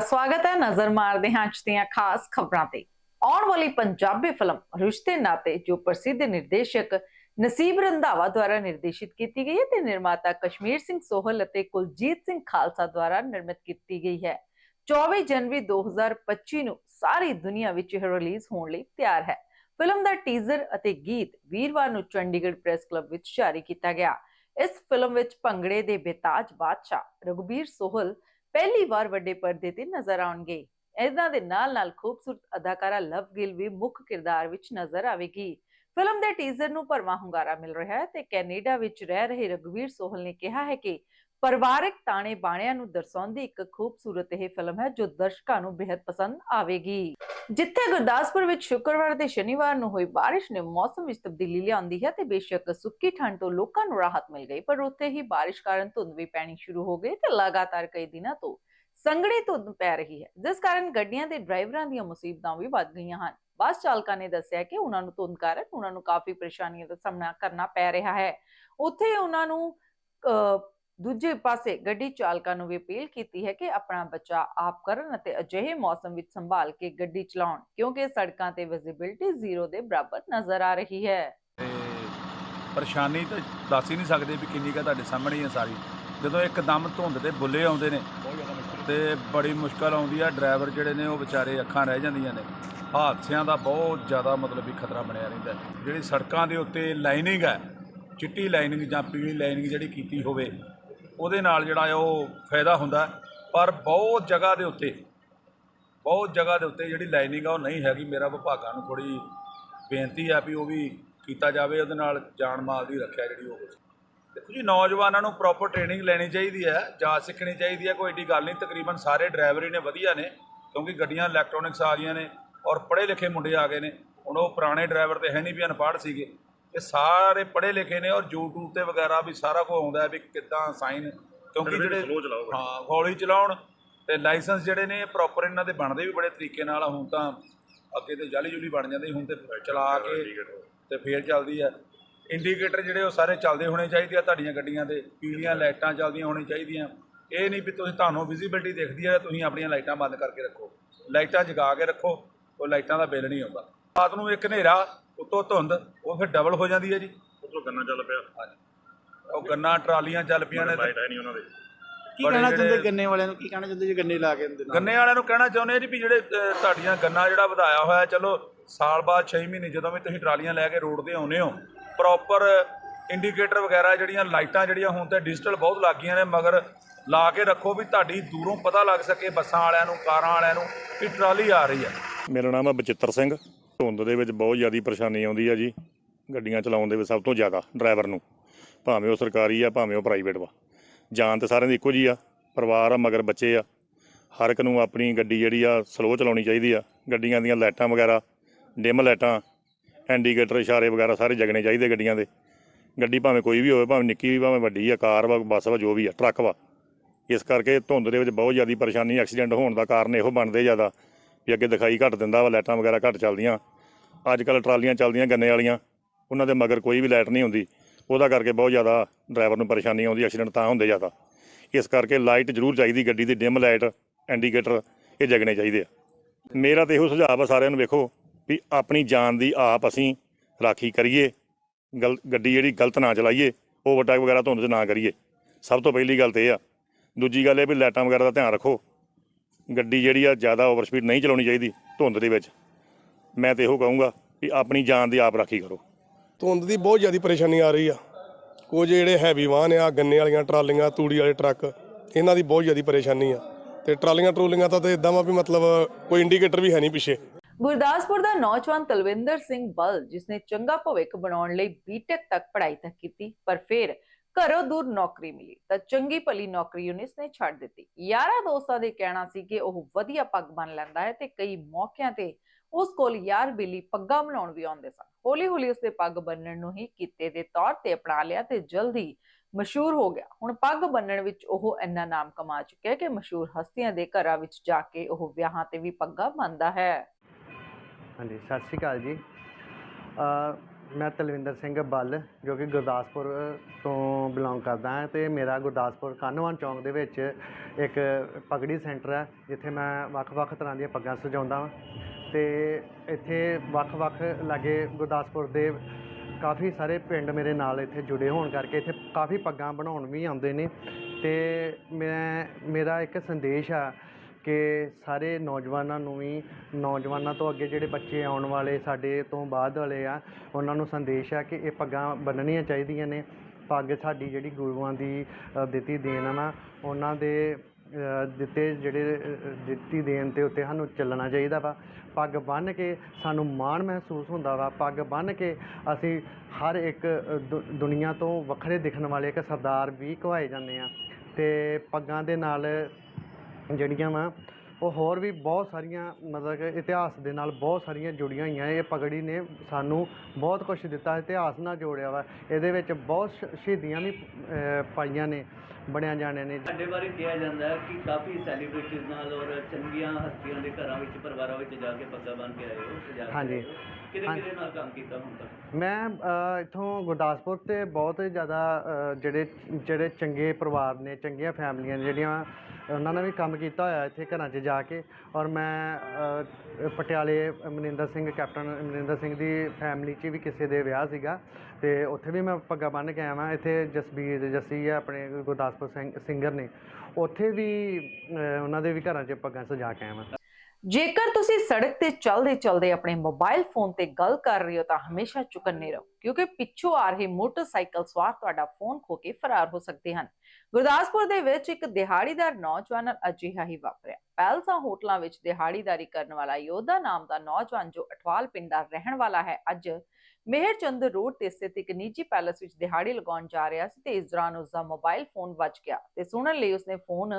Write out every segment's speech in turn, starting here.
ਸਵਾਗਤ ਹੈ ਨਜ਼ਰ ਮਾਰਦੇ ਹਾਂ ਅੱਜ ਦੀਆਂ ਖਾਸ ਖਬਰਾਂ ਤੇ। ਆਉਣ ਵਾਲੀ ਪੰਜਾਬੀ ਫਿਲਮ ਰਿਸ਼ਤੇ ਨਾਤੇ, ਜੋ ਪ੍ਰਸਿੱਧ ਨਿਰਦੇਸ਼ਕ ਨਸੀਬ ਰੰਧਾਵਾ ਦੁਆਰਾ ਨਿਰਦੇਸ਼ਿਤ ਕੀਤੀ ਗਈ ਹੈ ਤੇ ਨਿਰਮਾਤਾ ਕਸ਼ਮੀਰ ਸਿੰਘ ਸੋਹਲ ਅਤੇ ਕੁਲਜੀਤ ਸਿੰਘ ਖਾਲਸਾ ਦੁਆਰਾ ਨਿਰਮਿਤ ਕੀਤੀ ਗਈ ਹੈ। 24 ਜਨਵਰੀ 2025 ਨੂੰ ਸਾਰੀ ਦੁਨੀਆ ਵਿੱਚ ਇਹ ਰਿਲੀਜ਼ ਹੋਣ ਲਈ ਤਿਆਰ ਹੈ। ਫਿਲਮ ਦਾ ਟੀਜ਼ਰ ਅਤੇ ਗੀਤ ਵੀਰਵਾਰ ਨੂੰ ਚੰਡੀਗੜ੍ਹ ਪ੍ਰੈਸ ਕਲੱਬ ਵਿੱਚ ਜਾਰੀ ਕੀਤਾ ਗਿਆ। ਇਸ ਫਿਲਮ ਵਿੱਚ ਭੰਗੜੇ ਦੇ ਬੇਤਾਜ ਬਾਦਸ਼ਾਹ ਰਘੁਬੀਰ ਸੋਹਲ ਪਹਿਲੀ ਵਾਰ ਵੱਡੇ ਪਰਦੇ ਤੇ ਨਜ਼ਰ ਆਉਣਗੇ। ਇਹਨਾਂ ਦੇ ਨਾਲ-ਨਾਲ ਖੂਬਸੂਰਤ ਅਦਾਕਾਰਾ ਲਵ ਗਿਲ ਵੀ ਮੁੱਖ ਕਿਰਦਾਰ ਵਿੱਚ ਨਜ਼ਰ ਆਵੇਗੀ। ਫਿਲਮ ਦੇ ਟੀਜ਼ਰ ਨੂੰ ਭਰਵਾਂ ਹੁੰਗਾਰਾ ਮਿਲ ਰਿਹਾ ਹੈ ਤੇ ਕੈਨੇਡਾ ਵਿੱਚ ਰਹਿ ਰਹੇ ਰਘੁਵੀਰ ਸੋਹਲ ਨੇ ਕਿਹਾ ਹੈ ਕਿ ਪਰਿਵਾਰਕ ਤਾਣੇ ਬਾਣਿਆਂ ਨੂੰ ਦਰਸਾਉਂਦੀ ਇੱਕ ਖੂਬਸੂਰਤ ਇਹ ਫਿਲਮ ਹੈ ਜੋ ਦਰਸ਼ਕਾਂ ਨੂੰ ਬੇहद ਪਸੰਦ ਆਵੇਗੀ। ਜਿੱਥੇ ਗੁਰਦਾਸਪੁਰ ਵਿੱਚ ਸ਼ੁੱਕਰਵਾਰ ਤੇ ਸ਼ਨੀਵਾਰ ਨੂੰ ਹੋਈ ਬਾਰਿਸ਼ ਨੇ ਮੌਸਮ ਵਿੱਚ ਤਬਦੀਲੀ ਲਿਆਂਦੀ ਹੈ ਤੇ ਬੇਸ਼ੱਕ ਸੁੱਕੀ ਠੰਡ ਤੋਂ ਲੋਕਾਂ ਨੂੰ ਰਾਹਤ ਮਿਲ ਗਈ ਪਰ ਉੱਥੇ ਹੀ ਬਾਰਿਸ਼ ਕਾਰਨ ਧੁੰਦ ਵੀ ਪੈਣੀ ਸ਼ੁਰੂ ਹੋ ਗਈ ਤੇ ਲਗਾਤਾਰ ਕਈ ਦਿਨਾਂ ਤੋਂ ਸੰਘਣੀ ਧੁੰਦ ਪੈ ਰਹੀ ਹੈ ਜਿਸ ਕਾਰਨ ਗੱਡੀਆਂ ਦੇ ਡਰਾਈਵਰਾਂ ਦੀਆਂ ਮੁਸੀਬਤਾਂ ਵੀ ਵੱਧ ਗਈਆਂ ਹਨ। ਬੱਸ ਚਾਲਕਾਂ ਨੇ ਦੱਸਿਆ ਕਿ ਉਹਨਾਂ ਨੂੰ ਧੁੰਦ ਕਾਰਨ ਉਹਨਾਂ ਨੂੰ ਕਾਫੀ ਪਰੇਸ਼ਾਨੀਆਂ ਦਾ ਸਾਹਮਣਾ ਕਰਨਾ ਪੈ ਰਿਹਾ ਹੈ। ਉੱਥੇ ਉਹਨਾਂ ਨੂੰ ਅਹ, ਦੂਜੇ ਪਾਸੇ ਗੱਡੀ ਚਾਲਕਾਂ ਨੂੰ ਵੀ ਅਪੀਲ ਕੀਤੀ ਹੈ ਕਿ ਆਪਣਾ ਬਚਾਅ ਆਪ ਕਰਨ ਅਤੇ ਅਜਿਹੇ ਮੌਸਮ ਵਿੱਚ ਸੰਭਾਲ ਕੇ ਗੱਡੀ ਚਲਾਉਣ, ਕਿਉਂਕਿ ਸੜਕਾਂ ਤੇ ਵਿਜ਼ਿਬਿਲਟੀ ਜ਼ੀਰੋ ਦੇ ਬਰਾਬਰ ਨਜ਼ਰ ਆ ਰਹੀ ਹੈ। ਪਰੇਸ਼ਾਨੀ ਤਾਂ ਦੱਸ ਹੀ ਨਹੀਂ ਸਕਦੇ ਵੀ ਕਿੰਨੀ ਕਾ ਤੁਹਾਡੇ ਸਾਹਮਣੇ ਹੀ ਹੈ ਸਾਰੀ। ਜਦੋਂ ਇੱਕਦਮ ਧੁੰਦ ਦੇ ਬੁੱਲੇ ਆਉਂਦੇ ਨੇ ਤੇ ਬੜੀ ਮੁਸ਼ਕਲ ਆਉਂਦੀ ਆ, ਡਰਾਈਵਰ ਜਿਹੜੇ ਨੇ ਉਹ ਵਿਚਾਰੇ ਅੱਖਾਂ ਰਹਿ ਜਾਂਦੀਆਂ ਨੇ। ਹਾਦਸਿਆਂ ਦਾ ਬਹੁਤ ਜ਼ਿਆਦਾ ਮਤਲਬ ਵੀ ਖਤਰਾ ਬਣਿਆ ਰਹਿੰਦਾ ਜਿਹੜੀ ਸੜਕਾਂ ਦੇ ਉੱਤੇ ਲਾਈਨਿੰਗ ਹੈ, ਚਿੱਟੀ ਲਾਈਨਿੰਗ ਜਾਂ ਪੀਲੀ ਲਾਈਨਿੰਗ ਜਿਹੜੀ ਕੀਤੀ ਹੋਵੇ ਉਹਦੇ ਨਾਲ ਜਿਹੜਾ ਹੈ ਉਹ ਫਾਇਦਾ ਹੁੰਦਾ। ਪਰ ਬਹੁਤ ਜਗ੍ਹਾ ਦੇ ਉੱਤੇ, ਬਹੁਤ ਜਗ੍ਹਾ ਦੇ ਉੱਤੇ ਜਿਹੜੀ ਲਾਈਨਿੰਗ ਆ ਉਹ ਨਹੀਂ ਹੈਗੀ। ਮੇਰਾ ਵਿਭਾਗਾਂ ਨੂੰ ਥੋੜੀ ਬੇਨਤੀ ਆ ਵੀ ਉਹ ਵੀ ਕੀਤਾ ਜਾਵੇ। ਉਹਦੇ ਨਾਲ ਜਾਨ ਮਾਲ ਦੀ ਰੱਖਿਆ ਜਿਹੜੀ ਉਹ ਦੇਖੋ ਜੀ, ਨੌਜਵਾਨਾਂ ਨੂੰ ਪ੍ਰੋਪਰ ਟ੍ਰੇਨਿੰਗ ਲੈਣੀ ਚਾਹੀਦੀ ਹੈ। ਜਾਂਚ ਸਿੱਖਣੀ ਚਾਹੀਦੀ ਹੈ। ਕੋਈ ਏਡੀ ਗੱਲ ਨਹੀਂ। ਤਕਰੀਬਨ ਸਾਰੇ ਡਰਾਈਵਰ ਹੀ ਨੇ, ਵਧੀਆ ਨੇ। ਕਿਉਂਕਿ ਗੱਡੀਆਂ ਇਲੈਕਟ੍ਰੋਨਿਕਸ ਆ ਗਈਆਂ ਨੇ ਔਰ ਪੜ੍ਹੇ ਲਿਖੇ ਮੁੰਡੇ ਆ ਗਏ ਨੇ। ਹੁਣ ਉਹ ਪੁਰਾਣੇ ਡਰਾਈਵਰ ਤੇ ਹੈ ਨਹੀਂ ਵੀ ਅਨਪੜ੍ਹ ਸੀਗੇ। ਇਹ ਸਾਰੇ ਪੜ੍ਹੇ ਲਿਖੇ ਨੇ ਔਰ YouTube ਤੇ ਵਗੈਰਾ ਵੀ ਸਾਰਾ ਕੁਝ ਆਉਂਦਾ ਹੈ ਵੀ ਕਿੱਦਾਂ ਸਾਈਨ ਕਿਉਂਕਿ ਜਿਹੜੇ ਹਾਂ ਹੌਲੀ ਚਲਾਉਣ ਤੇ ਲਾਇਸੈਂਸ ਜਿਹੜੇ ਨੇ ਪ੍ਰੋਪਰ ਇਹਨਾਂ ਦੇ ਬਣਦੇ ਵੀ ਬੜੇ ਤਰੀਕੇ ਨਾਲ। ਹੁਣ ਤਾਂ ਅੱਗੇ ਤੇ ਜਾਲੀ ਜੁਲੀ ਬਣ ਜਾਂਦੀ ਹੁਣ ਤੇ ਚਲਾ ਕੇ ਤੇ ਫੇਰ ਚੱਲਦੀ ਹੈ। ਇੰਡੀਕੇਟਰ ਜਿਹੜੇ ਉਹ ਸਾਰੇ ਚੱਲਦੇ ਹੋਣੇ ਚਾਹੀਦੇ ਆ ਤੁਹਾਡੀਆਂ ਗੱਡੀਆਂ ਦੇ ਪੀਲੀਆਂ ਲਾਈਟਾਂ ਚੱਲਦੀਆਂ ਹੋਣੀ ਚਾਹੀਦੀਆਂ। ਇਹ ਨਹੀਂ ਵੀ ਤੁਸੀਂ ਤੁਹਾਨੂੰ ਵਿਜ਼ਿਬਿਲਟੀ ਦਿਖਦੀ ਹੈ ਤੁਸੀਂ ਆਪਣੀਆਂ ਲਾਈਟਾਂ ਬੰਦ ਕਰਕੇ ਰੱਖੋ। ਲਾਈਟਾਂ ਜਗਾ ਕੇ ਰੱਖੋ ਉਹ ਲਾਈਟਾਂ ਦਾ ਬਿੱਲ ਨਹੀਂ ਆਉਂਦਾ। ਰਾਤ ਨੂੰ ਇੱਕ ਹਨੇਰਾ ਉੱਤੋਂ ਧੁੰਦ ਉਹ ਫਿਰ ਡਬਲ ਹੋ ਜਾਂਦੀ ਹੈ ਜੀ। ਉਧਰੋਂ ਗੰਨਾ ਚੱਲ ਪਿਆ। ਹਾਂਜੀ। ਉਹ ਗੰਨਾ ਟਰਾਲੀਆਂ ਚੱਲ ਪਈਆਂ ਨੇ ਲਾਈਟ ਹੈ ਨਹੀਂ ਉਹਨਾਂ ਦੇ। ਕੀ ਕਹਿਣਾ ਚਾਹੁੰਦੇ ਗੰਨੇ ਵਾਲਿਆਂ ਨੂੰ? ਕੀ ਕਹਿਣਾ ਚਾਹੁੰਦੇ ਜੇ ਗੰਨੇ ਲਾ ਕੇ ਦਿੰਦੇ ਗੰਨੇ ਵਾਲਿਆਂ ਨੂੰ ਕਹਿਣਾ ਚਾਹੁੰਦੇ ਆ ਜੀ ਵੀ ਜਿਹੜੇ ਤੁਹਾਡੀਆਂ ਗੰਨਾ ਜਿਹੜਾ ਵਧਾਇਆ ਹੋਇਆ ਚਲੋ ਸਾਲ ਬਾਅਦ 6 ਮਹੀਨੇ ਜਦੋਂ ਵੀ ਤੁਸੀਂ ਟਰਾਲੀਆਂ ਲੈ ਕੇ ਰੋਡ ਤੇ ਆਉਨੇ ਹੋ ਪ੍ਰੋਪਰ ਇੰਡੀਕੇਟਰ ਵਗੈਰਾ ਜਿਹੜੀਆਂ ਲਾਈਟਾਂ ਜਿਹੜੀਆਂ ਹੁਣ ਤੇ ਡਿਜੀਟਲ ਬਹੁਤ ਲੱਗ ਗਈਆਂ ਨੇ ਮਗਰ ਲਾ ਕੇ ਰੱਖੋ ਵੀ ਤੁਹਾਡੀ ਦੂਰੋਂ ਪਤਾ ਲੱਗ ਸਕੇ ਬੱਸਾਂ ਵਾਲਿਆਂ ਨੂੰ ਕਾਰਾਂ ਵਾਲਿਆਂ ਨੂੰ ਕਿ ਟਰਾਲੀ ਆ ਰਹੀ ਆ ਮੇਰਾ ਨਾਮ ਹੈ ਬਚਿੱਤਰ ਸਿੰਘ। ਧੁੰਦ ਦੇ ਵਿੱਚ ਬਹੁਤ ਜ਼ਿਆਦਾ ਪਰੇਸ਼ਾਨੀ ਆਉਂਦੀ ਆ ਜੀ, ਗੱਡੀਆਂ ਚਲਾਉਣ ਦੇ ਵਿੱਚ ਸਭ ਤੋਂ ਜ਼ਿਆਦਾ, ਡਰਾਈਵਰ ਨੂੰ। ਭਾਵੇਂ ਉਹ ਸਰਕਾਰੀ ਆ, ਭਾਵੇਂ ਉਹ ਪ੍ਰਾਈਵੇਟ ਵਾ। ਜਾਨ ਤਾਂ ਸਾਰਿਆਂ ਦੀ ਇੱਕੋ ਜੀ ਆ, ਪਰਿਵਾਰ ਆ, ਮਗਰ ਬੱਚੇ ਆ। ਹਰ ਇੱਕ ਨੂੰ ਆਪਣੀ ਗੱਡੀ ਜਿਹੜੀ ਆ ਸਲੋ ਚਲਾਉਣੀ ਚਾਹੀਦੀ ਆ। ਗੱਡੀਆਂ ਦੀਆਂ ਲਾਈਟਾਂ ਵਗੈਰਾ ਡਿਮ ਲਾਈਟਾਂ ਇੰਡੀਕੇਟਰ ਇਸ਼ਾਰੇ ਵਗੈਰਾ ਸਾਰੇ ਜਗਣੇ ਚਾਹੀਦੇ ਗੱਡੀਆਂ ਦੇ। ਗੱਡੀ ਭਾਵੇਂ ਕੋਈ ਵੀ ਹੋਵੇ, ਭਾਵੇਂ ਨਿੱਕੀ ਵੀ, ਭਾਵੇਂ ਵੱਡੀ ਆ, ਕਾਰ ਵਾ, ਬੱਸ ਵਾ, ਜੋ ਵੀ ਆ, ਟਰੱਕ ਵਾ। ਇਸ ਕਰਕੇ ਧੁੰਦ ਦੇ ਵਿੱਚ ਬਹੁਤ ਜ਼ਿਆਦਾ ਪਰੇਸ਼ਾਨੀ, ਐਕਸੀਡੈਂਟ ਹੋਣ ਦਾ ਕਾਰਨ ਇਹੋ ਬਣਦੇ ਜ਼ਿਆਦਾ। ਵੀ ਅੱਗੇ ਦਿਖਾਈ ਘੱਟ ਦਿੰਦਾ ਵਾ, ਲਾਈਟਾਂ ਵਗੈਰਾ ਘੱਟ ਚੱਲਦੀਆਂ। ਅੱਜ ਕੱਲ ਟਰਾਲੀਆਂ ਚੱਲਦੀਆਂ ਗੰਨੇ ਵਾਲੀਆਂ, ਉਹਨਾਂ ਦੇ ਮਗਰ ਕੋਈ ਵੀ ਲਾਈਟ ਨਹੀਂ ਹੁੰਦੀ। ਉਹਦਾ ਕਰਕੇ ਬਹੁਤ ਜ਼ਿਆਦਾ ਡਰਾਈਵਰ ਨੂੰ ਪਰੇਸ਼ਾਨੀ ਆਉਂਦੀ, ਐਕਸੀਡੈਂਟ ਤਾਂ ਹੁੰਦੇ ਜ਼ਿਆਦਾ। ਇਸ ਕਰਕੇ ਲਾਈਟ ਜ਼ਰੂਰ ਚਾਹੀਦੀ, ਗੱਡੀ ਦੀ ਡਿਮ ਲਾਈਟ, ਇੰਡੀਕੇਟਰ, ਇਹ ਜਗਣੇ ਚਾਹੀਦੇ ਆ। ਮੇਰਾ ਤਾਂ ਇਹੋ ਸੁਝਾਅ ਆ ਸਾਰਿਆਂ ਨੂੰ ਵੇਖੋ ਵੀ ਆਪਣੀ ਜਾਨ ਦੀ ਆਪ ਅਸੀਂ ਰਾਖੀ ਕਰੀਏ, ਗਲ, ਗੱਡੀ ਜਿਹੜੀ ਗਲਤ ਨਾ ਚਲਾਈਏ, ਓਵਰਟੇਕ ਵਗੈਰਾ ਧੁੰਦ 'ਚ ਨਾ ਕਰੀਏ। ਸਭ ਤੋਂ ਪਹਿਲੀ ਗੱਲ ਤੇ ਇਹ ਆ। ਦੂਜੀ ਗੱਲ ਇਹ ਵੀ ਲਾਈਟਾਂ ਵਗੈਰਾ ਦਾ ਧਿਆਨ ਰੱਖੋ। ਗੱਡੀ ਜਿਹੜੀ ਆ ਜ਼ਿਆਦਾ ਓਵਰ ਸਪੀਡ ਨਹੀਂ ਚਲਾਉਣੀ ਚਾਹੀਦੀ ਧੁੰਦ ਦੇ ਵਿੱਚ। ਮੈਂ ਤੇ ਇਹੋ ਕਹੂੰਗਾ ਵੀ ਆਪਣੀ ਜਾਨ ਦੀ ਆਪ ਰਾਖੀ ਕਰੋ। ਧੁੰਦ ਦੀ ਬਹੁਤ ਜ਼ਿਆਦਾ ਪਰੇਸ਼ਾਨੀ ਆ ਰਹੀ ਆ। ਕੁਝ ਜਿਹੜੇ ਹੈਵੀ ਵਾਹਨ ਆ ਗੰਨੇ ਵਾਲੀਆਂ ਟਰਾਲੀਆਂ ਤੂੜੀ ਵਾਲੇ ਟਰੱਕ ਇਹਨਾਂ ਦੀ ਬਹੁਤ ਜ਼ਿਆਦਾ ਪਰੇਸ਼ਾਨੀ ਆ। ਤੇ ਟਰਾਲੀਆਂ ਟਰੋਲੀਆਂ ਤਾਂ ਤੇ ਇਦਾਂ ਵਾ ਵੀ ਮਤਲਬ ਕੋਈ ਇੰਡੀਕੇਟਰ ਵੀ ਹੈ ਨਹੀਂ ਪਿੱਛੇ। ਗੁਰਦਾਸਪੁਰ ਦਾ ਨੌਜਵਾਨ ਤਲਵਿੰਦਰ ਸਿੰਘ ਬਲ ਜਿਸਨੇ ਚੰਗਾ ਭਵਿੱਖ ਬਣਾਉਣ ਲਈ ਬੀਟੈਕ ਤੱਕ ਪੜ੍ਹਾਈ ਤੱਕ ਕੀਤੀ ਪਰ ਫਿਰ ਘਰੋਂ ਦੂਰ ਨੌਕਰੀ ਮਿਲੀ ਤਾਂ ਚੰਗੀ ਭਲੀ ਨੌਕਰੀ ਉਹਨੇ ਇਸਨੇ ਛੱਡ ਦਿੱਤੀ। ਯਾਰਾਂ ਦੋਸਤਾਂ ਦੇ ਕਹਿਣਾ ਸੀ ਕਿ ਉਹ ਵਧੀਆ ਪੱਗ ਬਣ ਲੈਂਦਾ ਹੈ ਤੇ ਕਈ ਮੌਕਿਆਂ ਤੇ ਉਸ ਕੋਲ ਯਾਰ ਬਿੱਲੀ ਪੱਗਾਂ ਬਣਾਉਣ ਵੀ ਆਉਂਦੇ ਸਨ। ਹੌਲੀ ਹੌਲੀ ਉਸਦੇ ਪੱਗ ਬੰਨਣ ਨੂੰ ਹੀ ਕਿੱਤੇ ਦੇ ਤੌਰ ਤੇ ਅਪਣਾ ਲਿਆ ਤੇ ਜਲਦੀ ਮਸ਼ਹੂਰ ਹੋ ਗਿਆ। ਹੁਣ ਪੱਗ ਬੰਨਣ ਵਿੱਚ ਉਹ ਇੰਨਾ ਨਾਮ ਕਮਾ ਚੁੱਕਿਆ ਕਿ ਮਸ਼ਹੂਰ ਹਸਤੀਆਂ ਦੇ ਘਰਾਂ ਵਿੱਚ ਜਾ ਕੇ ਉਹ ਵਿਆਹਾਂ ਤੇ ਵੀ ਪੱਗਾਂ ਬੰਨਦਾ ਹੈ। ਹਾਂਜੀ, ਸਤਿ ਸ਼੍ਰੀ ਅਕਾਲ ਜੀ। ਮੈਂ ਤਲਵਿੰਦਰ ਸਿੰਘ ਬੱਲ, ਜੋ ਕਿ ਗੁਰਦਾਸਪੁਰ ਤੋਂ ਬਿਲੋਂਗ ਕਰਦਾ ਹਾਂ ਤੇ ਮੇਰਾ ਗੁਰਦਾਸਪੁਰ ਕਾਨੋਵਾਨ ਚੌਂਕ ਦੇ ਵਿੱਚ ਇੱਕ ਪਗੜੀ ਸੈਂਟਰ ਹੈ, ਜਿੱਥੇ ਮੈਂ ਵੱਖ-ਵੱਖ ਤਰ੍ਹਾਂ ਦੀਆਂ ਪੱਗਾਂ ਸਜਾਉਂਦਾ ਹਾਂ ਤੇ ਇੱਥੇ ਵੱਖ-ਵੱਖ ਲਾਗੇ ਗੁਰਦਾਸਪੁਰ ਦੇ ਕਾਫੀ ਸਾਰੇ ਪਿੰਡ ਮੇਰੇ ਨਾਲ ਇੱਥੇ ਜੁੜੇ ਹੋਣ ਕਰਕੇ ਇੱਥੇ ਕਾਫੀ ਪੱਗਾਂ ਬਣਾਉਣ ਵੀ ਆਉਂਦੇ ਨੇ। ਤੇ ਮੈਂ, ਮੇਰਾ ਇੱਕ ਸੰਦੇਸ਼ ਆ ਕਿ ਸਾਰੇ ਨੌਜਵਾਨਾਂ ਨੂੰ ਵੀ, ਨੌਜਵਾਨਾਂ ਤੋਂ ਅੱਗੇ ਜਿਹੜੇ ਬੱਚੇ ਆਉਣ ਵਾਲੇ ਸਾਡੇ ਤੋਂ ਬਾਅਦ ਵਾਲੇ ਆ, ਉਹਨਾਂ ਨੂੰ ਸੰਦੇਸ਼ ਆ ਕਿ ਇਹ ਪੱਗਾਂ ਬੰਨਣੀਆਂ ਚਾਹੀਦੀਆਂ ਨੇ। ਪੱਗ ਸਾਡੀ ਜਿਹੜੀ ਗੁਰੂਆਂ ਦੀ ਦਿੱਤੀ ਦੇਣ ਆ ਨਾ, ਉਹਨਾਂ ਦੇ ਦਿੱਤੇ ਜਿਹੜੇ ਦਿੱਤੀ ਦੇਣ ਤੇ ਉੱਤੇ ਸਾਨੂੰ ਚੱਲਣਾ ਚਾਹੀਦਾ ਵਾ। ਪੱਗ ਬੰਨ੍ਹ ਕੇ ਸਾਨੂੰ ਮਾਣ ਮਹਿਸੂਸ ਹੁੰਦਾ ਵਾ। ਪੱਗ ਬੰਨ੍ਹ ਕੇ ਅਸੀਂ ਹਰ ਇੱਕ ਦੁ- ਦੁਨੀਆ ਤੋਂ ਵੱਖਰੇ ਦਿਖਣ ਵਾਲੇ ਇੱਕ ਸਰਦਾਰ ਵੀ ਕਹਾਏ ਜਾਂਦੇ ਆ। ਤੇ ਪੱਗਾਂ ਦੇ ਨਾਲ ਜਿਹੜੀਆਂ ਵਾ, ਉਹ ਹੋਰ ਵੀ ਬਹੁਤ ਸਾਰੀਆਂ, ਮਤਲਬ ਕਿ ਇਤਿਹਾਸ ਦੇ ਨਾਲ ਬਹੁਤ ਸਾਰੀਆਂ ਜੁੜੀਆਂ ਹੋਈਆਂ, ਇਹ ਪਗੜੀ ਨੇ ਸਾਨੂੰ ਬਹੁਤ ਕੁਝ ਦਿੱਤਾ, ਇਤਿਹਾਸ ਨਾਲ ਜੋੜਿਆ ਵਾ। ਇਹਦੇ ਵਿੱਚ ਬਹੁਤ ਸ਼- ਸ਼ਹੀਦੀਆਂ ਵੀ ਪਾਈਆਂ ਨੇ। ਬਣਿਆ ਜਾਣਿਆਂ ਨੇ ਸਾਡੇ ਬਾਰੇ ਕਿਹਾ ਜਾਂਦਾ ਹੈ ਕਿ ਕਾਫੀ ਸੈਲੀਬ੍ਰਿਟੀਜ਼ ਨਾਲ ਔਰ ਚੰਗੀਆਂ ਹਸਤੀਆਂ ਦੇ ਘਰਾਂ ਵਿੱਚ ਪਰਿਵਾਰਾਂ ਵਿੱਚ ਜਾ ਕੇ ਪੱਗਾਂ ਬੰਨ੍ਹ ਕੇ ਆਏ ਹੋ ਸਜਾ ਕੇ ਹਾਂਜੀ। ਆਏ ਹੋ। ਕਿਹਦੇ ਹਾਂਜੀ। ਕਿਹਦੇ ਨਾਲ ਕੰਮ ਕੀਤਾ ਹੁਣ ਤੱਕ ਮੈਂ ਅ, ਇੱਥੋਂ ਗੁਰਦਾਸਪੁਰ ਤੇ ਬਹੁਤ ਜ਼ਿਆਦਾ ਅ, ਜਿਹੜੇ ਜਿਹੜੇ ਚੰਗੇ ਪਰਿਵਾਰ ਨੇ ਚੰਗੀਆਂ ਫੈਮਲੀਆਂ ਨੇ ਜਿਹੜੀਆਂ ਉਹਨਾਂ ਨੇ ਵੀ ਕੰਮ ਕੀਤਾ ਹੋਇਆ ਇੱਥੇ ਘਰਾਂ 'ਚ ਜਾ ਕੇ ਔਰ ਮੈਂ ਅ, ਪਟਿਆਲੇ ਮਨਿੰਦਰ ਸਿੰਘ ਕੈਪਟਨ ਮਨਿੰਦਰ ਸਿੰਘ ਦੀ ਫੈਮਲੀ 'ਚ ਵੀ ਕਿਸੇ ਦੇ ਵਿਆਹ ਸੀਗਾ ਤੇ ਉੱਥੇ ਵੀ ਮੈਂ ਪੱਗਾਂ ਬੰਨ੍ਹ ਕੇ ਆਇਆ ਵਾਂ। ਇੱਥੇ ਜਸਬੀਰ ਜੱਸੀ ਆ ਆਪਣੇ ਗੁਰਦਾਸਪੁਰ ਸਿੰਘ ਸਿੰਗਰ ਨੇ। ਉੱਥੇ ਵੀ ਅ, ਉਹਨਾਂ ਦੇ ਵੀ ਘਰਾਂ 'ਚ ਪੱਗਾਂ ਸਜਾ ਕੇ ਆਇਆ ਵਾਂ। ਜੇਕਰ ਤੁਸੀਂ ਸੜਕ ਤੇ ਚੱਲਦੇ ਚੱਲਦੇ ਆਪਣੇ ਮੋਬਾਈਲ ਫੋਨ ਤੇ ਗੱਲ ਕਰ ਰਹੇ ਹੋ ਤਾਂ ਹਮੇਸ਼ਾ ਚੁਕੰਨੇ ਰਹੋ ਕਿਉਂਕਿ ਪਿੱਛੋਂ ਆ ਰਹੇ ਮੋਟਰਸਾਈਕਲ ਸਵਾਰ ਤੁਹਾਡਾ ਫੋਨ ਖੋ ਕੇ ਫਰਾਰ ਹੋ ਸਕਦੇ ਹਨ। ਗੁਰਦਾਸਪੁਰ ਦੇ ਵਿੱਚ ਇੱਕ ਦਿਹਾੜੀਦਾਰ ਨੌਜਵਾਨ ਨਾਲ ਅਜਿਹਾ ਹੀ ਵਾਪਰਿਆ। ਪੈਲਸਾ ਹੋਟਲਾਂ ਵਿੱਚ ਦਿਹਾੜੀਦਾਰੀ ਕਰਨ ਵਾਲਾ ਯੋਧਾ ਨਾਮ ਦਾ ਨੌਜਵਾਨ ਜੋ ਅਠਵਾਲ ਪਿੰਡ ਦਾ ਰਹਿਣ ਵਾਲਾ ਹੈ, ਅੱਜ ਮਿਹਰਚੰਦ ਰੋਡ ਤੇ ਸਥਿਤ ਇੱਕ ਨਿੱਜੀ ਪੈਲਸ ਵਿੱਚ ਦਿਹਾੜੀ ਲਗਾਉਣ ਜਾ ਰਿਹਾ ਸੀ ਤੇ ਇਸ ਦੌਰਾਨ ਉਸ ਦਾ ਮੋਬਾਈਲ ਫੋਨ ਵੱਜ ਗਿਆ ਤੇ ਸੁਣਨ ਲਈ ਉਸਨੇ ਫੋਨ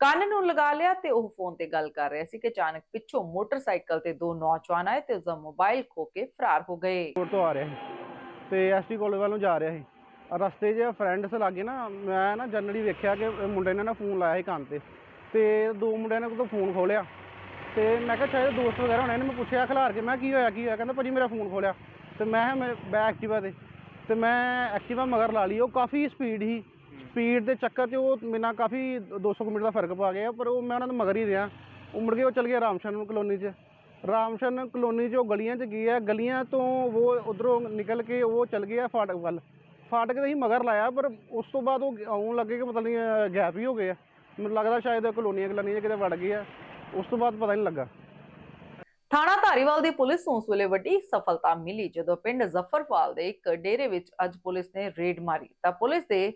ਕੰਨ ਨੂੰ ਲਗਾ ਲਿਆ ਤੇ ਉਹ ਫੋਨ ਤੇ ਗੱਲ ਕਰ ਰਿਹਾ ਸੀ ਕਿ ਅਚਾਨਕ ਪਿੱਛੋਂ ਮੋਟਰਸਾਈਕਲ ਤੇ ਦੋ ਨੌਜਵਾਨ ਆਏ ਤੇ ਉਸਦਾ ਮੋਬਾਈਲ ਖੋ ਕੇ ਫਰਾਰ ਹੋ ਗਏ। ਰੋਡ ਤੋਂ ਆ ਰਿਹਾ ਸੀ ਤੇ ਐਸਟੀ ਕਾਲਜ ਵੱਲ ਜਾ ਰਿਹਾ ਸੀ। ਰਸਤੇ 'ਚ ਫਰੈਂਡਸ ਲਾਗੇ ਨਾ, ਮੈਂ ਨਾ ਜਨਰਲੀ ਵੇਖਿਆ ਕਿ ਮੁੰਡੇ ਨੇ ਨਾ ਫੋਨ ਲਾਇਆ ਸੀ ਕੰਨ ਤੇ ਤੇ ਦੋ ਮੁੰਡਿਆਂ ਨੇ ਕੋਲ ਫੋਨ ਖੋਲਿਆ ਤੇ ਮੈਂ ਕਿਹਾ, ਸ਼ਾਇਦ ਦੋਸਤ ਵਗੈਰਾ ਹੋਣੇ ਨੇ, ਮੈਂ ਪੁੱਛਿਆ ਖਿਲਾਰ ਕੇ, ਮੈਂ ਕੀ ਹੋਇਆ ਕੀ ਹੋਇਆ? ਕਹਿੰਦਾ, ਭਾਜੀ, ਮੇਰਾ ਫੋਨ ਖੋਲਿਆ ਤੇ ਮੈਂ ਕਿਹਾ ਮੈਂ ਬੈ ਐਕਟਿਵਾ ਤੇ। ਤੇ ਮੈਂ ਐਕਟਿਵਾ ਮਗਰ ਲਾ ਲਈ, ਉਹ ਕਾਫੀ ਸਪੀਡ ਸੀ। ਸਪੀਡ ਦੇ ਚੱਕਰ 'ਚ ਉਹ ਮੇਰੇ ਨਾਲ ਕਾਫੀ 200 ਮੀਟਰ ਦਾ ਫ਼ਰਕ ਪਾ ਗਿਆ, ਪਰ ਉਹ ਮੈਂ ਉਹਨਾਂ ਦੇ ਮਗਰ ਹੀ ਰਿਹਾ। ਉਹ ਮੁੜ ਕੇ ਉਹ ਚਲ ਗਿਆ ਰਾਮਸ਼ਨ ਕਲੋਨੀ 'ਚ। ਰਾਮਸ਼ਨ ਕਲੋਨੀ 'ਚ ਉਹ ਗਲੀਆਂ 'ਚ ਗਿਆ ਗਲੀਆਂ ਤੋਂ ਉਹ ਉਧਰੋਂ ਨਿਕਲ ਕੇ ਉਹ ਚਲ ਗਿਆ ਫਾਟਕ ਵੱਲ। ਫਾਟਕ ਦੇ ਹੀ ਮਗਰ ਲਾਇਆ, ਪਰ ਉਸ ਤੋਂ ਬਾਅਦ ਉਹ ਆਉਣ ਲੱਗੇ ਕਿ ਪਤਾ ਨਹੀਂ ਗੈਪ ਹੀ ਹੋ ਗਏ ਆ। ਮੈਨੂੰ ਲੱਗਦਾ ਸ਼ਾਇਦ ਕਲੋਨੀਆਂ ਕਲੋਨੀਆਂ ਕਿਤੇ ਵੜ ਗਏ ਆ। ਉਸ ਤੋਂ ਬਾਅਦ ਪਤਾ ਨਹੀਂ ਲੱਗਾ। ਥਾਣਾ ਧਾਰੀਵਾਲ ਦੀ ਪੁਲਿਸ ਨੂੰ ਉਸ ਵੇਲੇ ਵੱਡੀ ਸਫਲਤਾ ਮਿਲੀ, ਜਦੋਂ ਪਿੰਡ ਜ਼ਫਰਵਾਲ ਦੇ ਇੱਕ ਡੇਰੇ ਵਿੱਚ ਅੱਜ ਪੁਲਿਸ ਨੇ ਰੇਡ ਮਾਰੀ। ਤਾਂ ਪੁਲਿਸ ਦੇ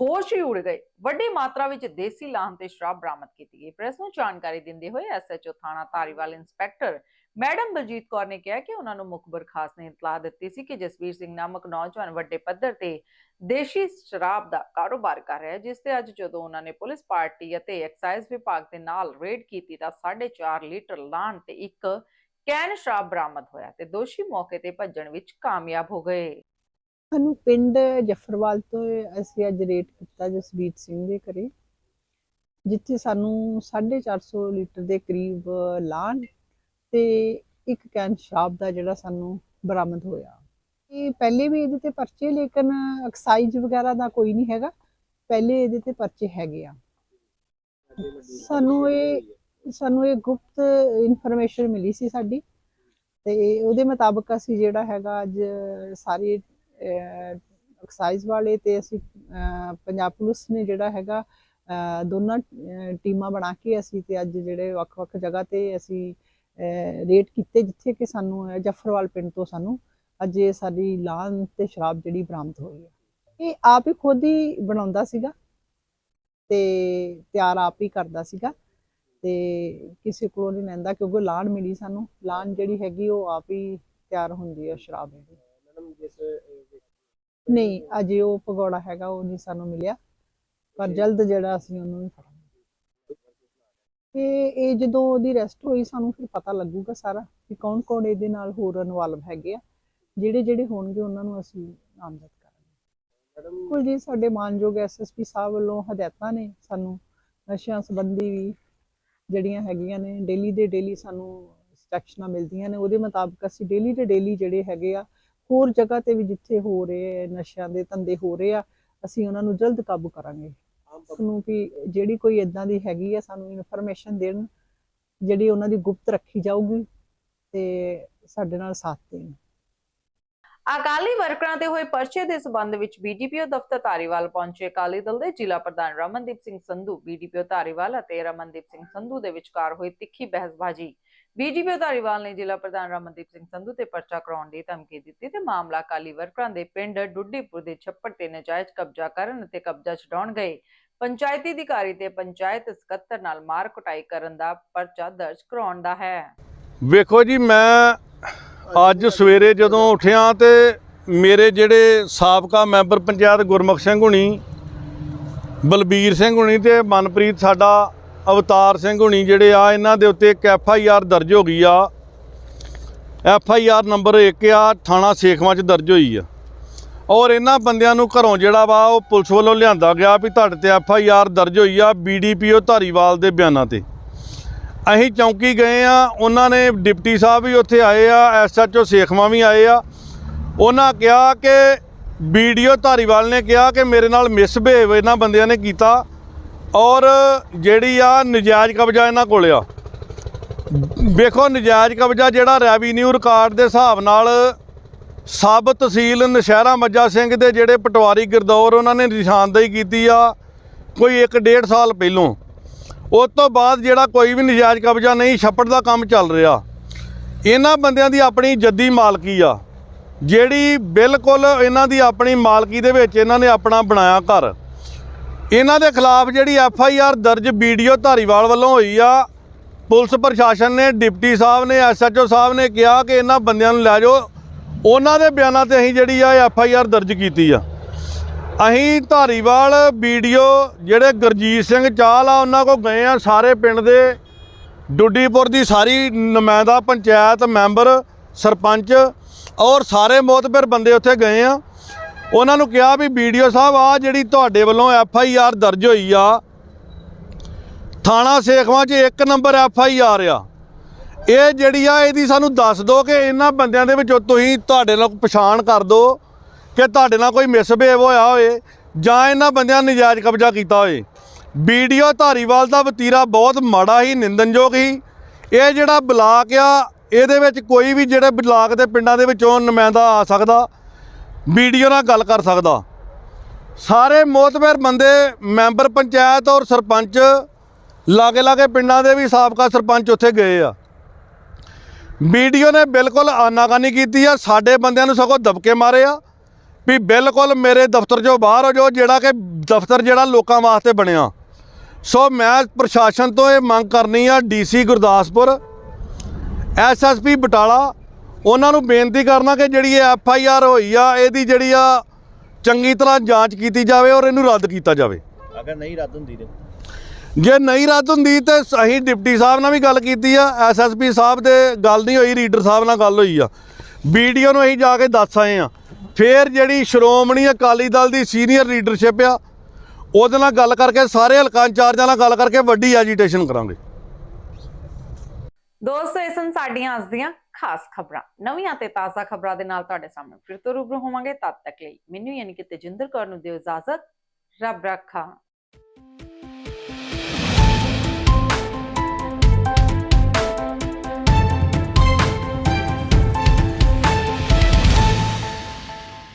ਹੋਸ਼ ਹੀ ਉੜ ਗਏ। ਵੱਡੀ ਮਾਤਰਾ ਵਿੱਚ ਦੇਸੀ ਲਾਹਨ ਤੇ ਸ਼ਰਾਬ ਬਰਾਮਦ ਕੀਤੀ ਗਈ। ਪ੍ਰੈਸ ਨੂੰ ਜਾਣਕਾਰੀ ਦਿੰਦੇ ਹੋਏ ਐਸਐਚਓ ਥਾਣਾ ਧਾਰੀਵਾਲ ਇੰਸਪੈਕਟਰ ਮੈਡਮ ਬਲਜੀਤ ਕੌਰ ਨੇ ਕਿਹਾ ਕਿ ਉਹਨਾਂ ਨੂੰ ਮੁਖਬਰ ਖਾਸ ਨੇ ਇਤਲਾਹ ਦਿੱਤੀ ਸੀ ਕਿ ਜਸਵੀਰ ਸਿੰਘ ਨਾਮਕ ਨੌਜਵਾਨ ਵੱਡੇ ਪੱਧਰ ਤੇ ਦੇਸ਼ੀ ਸ਼ਰਾਬ ਦਾ ਕਾਰੋਬਾਰ ਕਰ ਰਿਹਾ ਹੈ, ਜਿਸ ਤੇ ਅੱਜ ਜਦੋਂ ਉਹਨਾਂ ਨੇ ਪੁਲਿਸ ਪਾਰਟੀ ਅਤੇ ਐਕਸਾਈਜ਼ ਵਿਭਾਗ ਦੇ ਨਾਲ ਰੇਡ ਕੀਤੀ ਤਾਂ 4.5 ਲੀਟਰ ਲਾਹਨ ਤੇ ਇੱਕ ਕੈਨ ਸ਼ਰਾਬ ਬਰਾਮਦ ਹੋਇਆ ਤੇ ਦੋਸ਼ੀ ਮੌਕੇ ਤੇ ਭੱਜਣ ਵਿੱਚ ਕਾਮਯਾਬ ਹੋ ਗਏ। ਸਾਨੂੰ ਪਿੰਡ ਜਫਰਵਾਲ ਤੋਂ ਅਸੀਂ ਅੱਜ ਰੇਟ ਕੀਤਾ ਜਸਵੀਰ ਸਿੰਘ ਦੇ ਘਰੇ, ਜਿੱਥੇ ਸਾਨੂੰ 450 ਲੀਟਰ ਦੇ ਕਰੀਬ ਲਾਨ ਤੇ ਇੱਕ ਕੈਨ ਸ਼ਰਾਬ ਦਾ ਜਿਹੜਾ ਸਾਨੂੰ ਬਰਾਮਦ ਹੋਇਆ। ਇਹ ਪਹਿਲੇ ਵੀ ਇਹਦੇ ਤੇ ਪਰਚੇ, ਲੇਕਿਨ ਐਕਸਾਈਜ਼ ਵਗੈਰਾ ਦਾ ਕੋਈ ਨਹੀਂ ਹੈਗਾ। ਪਹਿਲੇ ਇਹਦੇ ਤੇ ਪਰਚੇ ਹੈਗੇ ਆ। ਸਾਨੂੰ ਇਹ ਸਾਨੂੰ ਇਹ ਗੁਪਤ ਇਨਫੋਰਮੇਸ਼ਨ ਮਿਲੀ ਸੀ ਸਾਡੀ। ਤੇ ਉਹਦੇ ਮੁਤਾਬਕ ਅਸੀਂ ਜਿਹੜਾ ਹੈਗਾ ਅੱਜ ਸਾਰੀ ਐਕਸਾਈਜ਼ ਵਾਲੇ ਤੇ ਅਸੀਂ ਪੰਜਾਬ ਪੁਲਿਸ ਨੇ ਜਿਹੜਾ ਹੈਗਾ ਦੋਨਾਂ ਟੀਮਾਂ ਬਣਾ ਕੇ ਅਸੀਂ ਤੇ ਅੱਜ ਜਿਹੜੇ ਵੱਖ-ਵੱਖ ਜਗ੍ਹਾ ਤੇ ਅਸੀਂ ਰੇਟ ਕੀਤੇ ਜਿੱਥੇ ਕਿ ਸਾਨੂੰ ਜਫਰਵਾਲ ਪਿੰਡ ਤੋਂ ਸਾਨੂੰ ਅੱਜ ਇਹ ਸਾਡੀ ਲਾਨ ਤੇ ਸ਼ਰਾਬ ਜਿਹੜੀ ਬਰਾਮਦ ਹੋਈ ਹੈ। ਇਹ ਆਪ ਹੀ ਖੁਦ ਹੀ ਬਣਾਉਂਦਾ ਸੀਗਾ ਤੇ ਤਿਆਰ ਆਪ ਹੀ ਕਰਦਾ ਸੀਗਾ ਤੇ ਕਿਸੇ ਕੋਲੋਂ ਨਹੀਂ ਲੈਂਦਾ ਕਿਉਂਕਿ ਲਾਣ ਮਿਲੀ ਸਾਨੂੰ। ਲਾਣ ਜਿਹੜੀ ਹੈਗੀ ਉਹ ਆਪ ਹੀ ਤਿਆਰ ਹੁੰਦੀ ਹੈ ਸ਼ਰਾਬ ਦੀ। ਨਹੀਂ ਅਜੇ ਉਹ ਪਕੌੜਾ ਹੈਗਾ ਉਹ ਨਹੀਂ ਸਾਨੂੰ ਮਿਲਿਆ। ਪਰ ਜਲਦ ਜਿਹੜਾ ਅਸੀਂ ਉਹਨੂੰ ਵੀ ਤੇ ਇਹ ਜਦੋਂ ਉਹਦੀ ਰੈਸਟ ਹੋਈ ਸਾਨੂੰ ਫਿਰ ਪਤਾ ਲੱਗੂਗਾ ਸਾਰਾ ਕਿ ਕੌਣ ਕੌਣ ਇਹਦੇ ਨਾਲ ਹੋਰ ਇਨਵੋਲਵ ਹੈਗੇ ਆ। ਜਿਹੜੇ ਜਿਹੜੇ ਹੋਣਗੇ ਉਹਨਾਂ ਨੂੰ ਅਸੀਂ ਨਾਮਜ਼ਦ ਕਰਾਂਗੇ। ਬਿਲਕੁਲ ਜੀ ਸਾਡੇ ਮਾਨਯੋਗ ਐਸਐਸਪੀ ਸਾਹਿਬ ਵੱਲੋਂ ਹਦਾਇਤਾਂ ਨੇ ਸਾਨੂੰ। ਨਸ਼ਿਆਂ ਸੰਬੰਧੀ ਵੀ ਜਿਹੜੀਆਂ ਹੈਗੀਆਂ ਨੇ ਡੇਲੀ ਦੇ ਡੇਲੀ ਸਾਨੂੰ ਇੰਸਟਰਕਸ਼ਨਾਂ ਮਿਲਦੀਆਂ ਨੇ। ਉਹਦੇ ਮੁਤਾਬਕ ਅਸੀਂ ਡੇਲੀ ਦੇ ਡੇਲੀ ਜਿਹੜੇ ਹੈਗੇ ਆ ਹੋਰ ਜਗ੍ਹਾ ਤੇ ਵੀ ਜਿੱਥੇ ਹੋ ਰਹੇ ਨਸ਼ਿਆਂ ਦੇ ਧੰਦੇ ਹੋ ਰਹੇ ਆ ਅਸੀਂ ਉਹਨਾਂ ਨੂੰ ਜਲਦ ਕਾਬੂ ਕਰਾਂਗੇ। ਨੂੰ ਵੀ ਜਿਹੜੀ ਕੋਈ ਇਦਾਂ ਦੀ ਹੈਗੀ ਆ, ਸਾਨੂੰ ਇਨਫੋਰਮੇਸ਼ਨ ਦੇਣ, ਜਿਹੜੀ ਉਹਨਾਂ ਦੀ ਗੁਪਤ ਰੱਖੀ ਜਾਊਗੀ ਤੇ ਸਾਡੇ ਨਾਲ ਸਾਥ ਦੇਣ। ਅਕਾਲੀ ਵਰਕਰਾਂ ਤੇ ਹੋਏ ਪਰਚੇ ਦੇ ਸਬੰਧ ਵਿੱਚ ਬੀਡੀਪੀਓ ਦਫ਼ਤਰ ਧਾਰੀਵਾਲ ਪਹੁੰਚੇ ਅਕਾਲੀ ਦਲ ਦੇ ਜ਼ਿਲ੍ਹਾ ਪ੍ਰਧਾਨ ਰਮਨਦੀਪ ਸਿੰਘ ਸੰਧੂ ਬੀਡੀਪੀਓ ਧਾਰੀਵਾਲ ਅਤੇ ਰਮਨਦੀਪ ਸਿੰਘ ਸੰਧੂ ਦੇ ਵਿਚਕਾਰ ਹੋਈ ਤਿੱਖੀ ਬਹਿਸਬਾਜ਼ੀ। ਬੀਡੀਪੀਓ ਧਾਰੀਵਾਲ ਨੇ ਜ਼ਿਲ੍ਹਾ ਪ੍ਰਧਾਨ ਰਮਨਦੀਪ ਸਿੰਘ ਸੰਧੂ ਤੇ ਪਰਚਾ ਕਰਾਉਣ ਦੀ ਧਮਕੀ ਦਿੱਤੀ ਤੇ ਮਾਮਲਾ ਅਕਾਲੀ ਵਰਕਰਾਂ ਦੇ ਪਿੰਡ ਡੁੱਡੀਪੁਰ ਦੇ ਛੱਪੜ ਤੇ ਨਜਾਇਜ਼ ਕਬਜ਼ਾ ਕਰਨ ਅਤੇ ਕਬਜ਼ਾ ਛਡਾਉਣ ਗਏ। ਪੰਚਾਇਤੀ ਅਧਿਕਾਰੀ ਤੇ ਪੰਚਾਇਤ ਸਕੱਤਰ ਨਾਲ ਮਾਰ ਕੁਟਾਈ ਕਰਨ ਦਾ ਪਰਚਾ ਦਰਜ ਕਰਾਉਣ ਦਾ ਹੈ। ਵੇਖੋ ਜੀ, ਮੈਂ ਅੱਜ ਸਵੇਰੇ ਜਦੋਂ ਉੱਠਿਆ ਤੇ ਮੇਰੇ ਜਿਹੜੇ ਸਾਬਕਾ ਮੈਂਬਰ ਪੰਚਾਇਤ ਗੁਰਮੁਖ ਸਿੰਘ ਹੁਣੀ, ਬਲਬੀਰ ਸਿੰਘ ਹੁਣੀ ਤੇ ਮਨਪ੍ਰੀਤ ਸਾਡਾ ਅਵਤਾਰ ਸਿੰਘ ਹੁਣੀ ਜਿਹੜੇ ਆ, ਇਹਨਾਂ ਦੇ ਉੱਤੇ ਇੱਕ ਐਫ ਆਈ ਆਰ ਦਰਜ ਹੋ ਗਈ ਆ। ਐਫ ਆਈ ਆਰ ਨੰਬਰ 1 ਆ, ਥਾਣਾ ਸੇਖਵਾਂ 'ਚ ਦਰਜ ਹੋਈ ਆ। ਔਰ ਇਹਨਾਂ ਬੰਦਿਆਂ ਨੂੰ ਘਰੋਂ ਜਿਹੜਾ ਵਾ ਉਹ ਪੁਲਿਸ ਵੱਲੋਂ ਲਿਆਂਦਾ ਗਿਆ ਵੀ ਤੁਹਾਡੇ ਤੇ ਐਫ ਆਈ ਆਰ ਦਰਜ ਹੋਈ ਆ ਬੀਡੀਪੀਓ ਧਾਰੀਵਾਲ ਦੇ ਬਿਆਨਾਂ ਤੇ। ਅਸੀਂ ਚੌਂਕੀ ਗਏ ਆ, ਉਹਨਾਂ ਨੇ ਡਿਪਟੀ ਸਾਹਿਬ ਵੀ ਉੱਥੇ ਆਏ ਆ ਐਸਐਚਓ ਸੇਖਵਾਂ ਵੀ ਆਏ ਆ। ਉਹਨਾਂ ਕਿਹਾ ਕਿ ਵੀਡੀਓ ਧਾਰੀਵਾਲ ਨੇ ਕਿਹਾ ਕਿ ਮੇਰੇ ਨਾਲ ਮਿਸਬਿਹੇਵ ਇਹਨਾਂ ਬੰਦਿਆਂ ਨੇ ਕੀਤਾ ਔਰ ਜਿਹੜੀ ਆ ਨਜਾਇਜ਼ ਕਬਜ਼ਾ ਇਹਨਾਂ ਕੋਲ ਆ। ਵੇਖੋ ਨਜਾਇਜ਼ ਕਬਜ਼ਾ ਜਿਹੜਾ ਰੈਵਨਿਊ ਰਿਕਾਰਡ ਦੇ ਹਿਸਾਬ ਨਾਲ ਸਬ ਤਹਿਸੀਲ ਨਸ਼ਹਿਰਾ ਮੱਜਾ ਸਿੰਘ ਦੇ ਜਿਹੜੇ ਪਟਵਾਰੀ ਗਿਰਦੌਰ ਉਹਨਾਂ ਨੇ ਨਿਸ਼ਾਨਦੇਹੀ ਕੀਤੀ ਆ ਕੋਈ 1.5 ਸਾਲ ਪਹਿਲੋਂ। ਉਸ ਤੋਂ ਬਾਅਦ ਜਿਹੜਾ ਕੋਈ ਵੀ ਨਜਾਇਜ਼ ਕਬਜ਼ਾ ਨਹੀਂ, ਛੱਪੜ ਦਾ ਕੰਮ ਚੱਲ ਰਿਹਾ। ਇਹਨਾਂ ਬੰਦਿਆਂ ਦੀ ਆਪਣੀ ਜੱਦੀ ਮਾਲਕੀ ਆ। ਜਿਹੜੀ ਬਿਲਕੁਲ ਇਹਨਾਂ ਦੀ ਆਪਣੀ ਮਾਲਕੀ ਦੇ ਵਿੱਚ ਇਹਨਾਂ ਨੇ ਆਪਣਾ ਬਣਾਇਆ ਘਰ। ਇਹਨਾਂ ਦੇ ਖਿਲਾਫ ਜਿਹੜੀ ਐਫ ਆਈ ਆਰ ਦਰਜ ਵੀਡੀਓ ਧਾਰੀਵਾਲ ਵੱਲੋਂ ਹੋਈ ਆ, ਪੁਲਿਸ ਪ੍ਰਸ਼ਾਸਨ ਨੇ, ਡਿਪਟੀ ਸਾਹਿਬ ਨੇ, ਐਸ ਐਚ ਓ ਸਾਹਿਬ ਨੇ ਕਿਹਾ ਕਿ ਇਹਨਾਂ ਬੰਦਿਆਂ ਨੂੰ ਲੈ ਜਾਓ। ਉਹਨਾਂ ਦੇ ਬਿਆਨਾਂ ਤੇ ਅਸੀਂ ਜਿਹੜੀ ਆ ਐਫ ਆਈ ਆਰ ਦਰਜ ਕੀਤੀ ਆ। ਅਸੀਂ ਧਾਰੀਵਾਲ ਵੀਡੀਓ ਜਿਹੜੇ ਗੁਰਜੀਤ ਸਿੰਘ ਚਾਹਲ ਆ, ਉਹਨਾਂ ਕੋ ਗਏ ਆ ਸਾਰੇ ਪਿੰਡ ਦੇ। ਡੁੱਡੀਪੁਰ ਦੀ ਸਾਰੀ ਨੁਮਾਇੰਦਾ ਪੰਚਾਇਤ ਮੈਂਬਰ, ਸਰਪੰਚ ਔਰ ਸਾਰੇ ਮੋਤਬਰ ਬੰਦੇ ਉੱਥੇ ਗਏ ਆ। ਉਹਨਾਂ ਨੂੰ ਕਿਹਾ ਵੀ ਵੀਡੀਓ ਸਾਹਿਬ ਆ ਜਿਹੜੀ ਤੁਹਾਡੇ ਵੱਲੋਂ ਐਫ ਆਈ ਆਰ ਦਰਜ ਹੋਈ ਆ, ਥਾਣਾ ਸੇਖਵਾਂ 'ਚ ਇੱਕ ਨੰਬਰ ਐਫ ਆਈ ਆਰ ਆ। ਇਹ ਜਿਹੜੀ ਆ, ਇਹਦੀ ਸਾਨੂੰ ਦੱਸ ਦਿਓ ਕਿ ਇਹਨਾਂ ਬੰਦਿਆਂ ਦੇ ਵਿੱਚੋਂ ਤੁਸੀਂ ਤੁਹਾਡੇ ਨਾਲ ਪਛਾਣ ਕਰ ਦਿਓ ਕਿ ਤੁਹਾਡੇ ਨਾਲ ਕੋਈ ਮਿਸਬਿਹੇਵ ਹੋਇਆ ਹੋਏ ਜਾਂ ਇਹਨਾਂ ਬੰਦਿਆਂ ਨੇ ਨਜਾਇਜ਼ ਕਬਜ਼ਾ ਕੀਤਾ ਹੋਏ ਵੀਡੀਓ ਧਾਰੀਵਾਲ ਦਾ ਵਤੀਰਾ ਬਹੁਤ ਮਾੜਾ ਹੀ ਨਿੰਦਨਯੋਗ ਹੀ ਇਹ ਜਿਹੜਾ ਬਲਾਕ ਆ, ਇਹਦੇ ਵਿੱਚ ਕੋਈ ਵੀ ਜਿਹੜੇ ਬਲਾਕ ਦੇ ਪਿੰਡਾਂ ਦੇ ਵਿੱਚੋਂ ਨੁਮਾਇੰਦਾ ਆ ਸਕਦਾ, ਵੀਡੀਓ ਨਾਲ ਗੱਲ ਕਰ ਸਕਦਾ। ਸਾਰੇ ਮੋਤਬਰ ਬੰਦੇ, ਮੈਂਬਰ ਪੰਚਾਇਤ ਔਰ ਸਰਪੰਚ ਲਾਗੇ ਲਾਗੇ ਪਿੰਡਾਂ ਦੇ ਵੀ ਸਾਬਕਾ ਸਰਪੰਚ ਉੱਥੇ ਗਏ ਆ। ਵੀਡੀਓ ਨੇ ਬਿਲਕੁਲ ਆਨਾਕਾਨੀ ਕੀਤੀ ਆ, ਸਾਡੇ ਬੰਦਿਆਂ ਨੂੰ ਸਗੋਂ ਦਬਕੇ ਮਾਰੇ ਆ, ਵੀ ਬਿਲਕੁਲ ਮੇਰੇ ਦਫ਼ਤਰ ਚੋਂ ਬਾਹਰ ਹੋ ਜਾਓ, ਜਿਹੜਾ ਕਿ ਦਫ਼ਤਰ ਜਿਹੜਾ ਲੋਕਾਂ ਵਾਸਤੇ ਬਣਿਆ। ਸੋ ਮੈਂ ਪ੍ਰਸ਼ਾਸਨ ਤੋਂ ਇਹ ਮੰਗ ਕਰਨੀ ਆ, ਡੀਸੀ ਗੁਰਦਾਸਪੁਰ ਐਸਐਸਪੀ ਬਟਾਲਾ, ਉਹਨਾਂ ਨੂੰ ਬੇਨਤੀ ਕਰਨਾ ਕਿ ਜਿਹੜੀ ਇਹ ਐਫ ਆਈ ਆਰ ਹੋਈ ਆ, ਇਹਦੀ ਜਿਹੜੀ ਆ ਚੰਗੀ ਤਰ੍ਹਾਂ ਜਾਂਚ ਕੀਤੀ ਜਾਵੇ ਔਰ ਇਹਨੂੰ ਰੱਦ ਕੀਤਾ ਜਾਵੇ। ਅਗਰ ਨਹੀਂ ਰੱਦ ਹੁੰਦੀ ਤੇ ਜੇ ਨਹੀਂ ਰੱਦ ਹੁੰਦੀ ਤੇ ਅਸੀਂ ਡਿਪਟੀ ਸਾਹਿਬ ਨਾਲ ਵੀ ਗੱਲ ਕੀਤੀ ਆ ਐਸਐਸਪੀ ਸਾਹਿਬ ਦੇ ਗੱਲ ਨਹੀਂ ਹੋਈ, ਰੀਡਰ ਸਾਹਿਬ ਨਾਲ ਗੱਲ ਹੋਈ ਆ। ਵੀਡੀਓ ਨੂੰ ਅਸੀਂ ਜਾ ਕੇ ਦੱਸ ਆਏ ਆ। ਫੇਰ ਜਿਹੜੀ ਸ਼੍ਰੋਮਣੀ ਅਕਾਲੀ ਦਲ ਦੀ ਸੀਨੀਅਰ ਲੀਡਰਸ਼ਿਪ ਆ, ਉਹਦੇ ਨਾਲ ਗੱਲ ਕਰਕੇ ਸਾਰੇ ਹਲਕਾ ਇੰਚਾਰਜਾਂ ਨਾਲ ਗੱਲ ਕਰਕੇ ਵੱਡੀ ਐਜੀਟੇਸ਼ਨ ਕਰਾਂਗੇ। ਦੋਸਤੋ, ਇਹ ਸਨ ਸਾਡੀਆਂ ਅੱਜ ਦੀਆਂ ਖਾਸ ਖਬਰਾਂ। ਨਵੀਆਂ ਤੇ ਤਾਜ਼ਾ ਖਬਰਾਂ ਦੇ ਨਾਲ ਤੁਹਾਡੇ ਸਾਹਮਣੇ ਫਿਰ ਤੋਂ ਰੂਬਰੂ ਹੋਵਾਂਗੇ। ਤਦ ਤੱਕ ਲਈ ਮੈਨੂੰ ਯਾਨੀ ਕਿ ਤੇਜਿੰਦਰ ਕੌਰ ਨੂੰ ਦਿਓ ਇਜਾਜ਼ਤ। ਰੱਬ ਰੱਖਾ।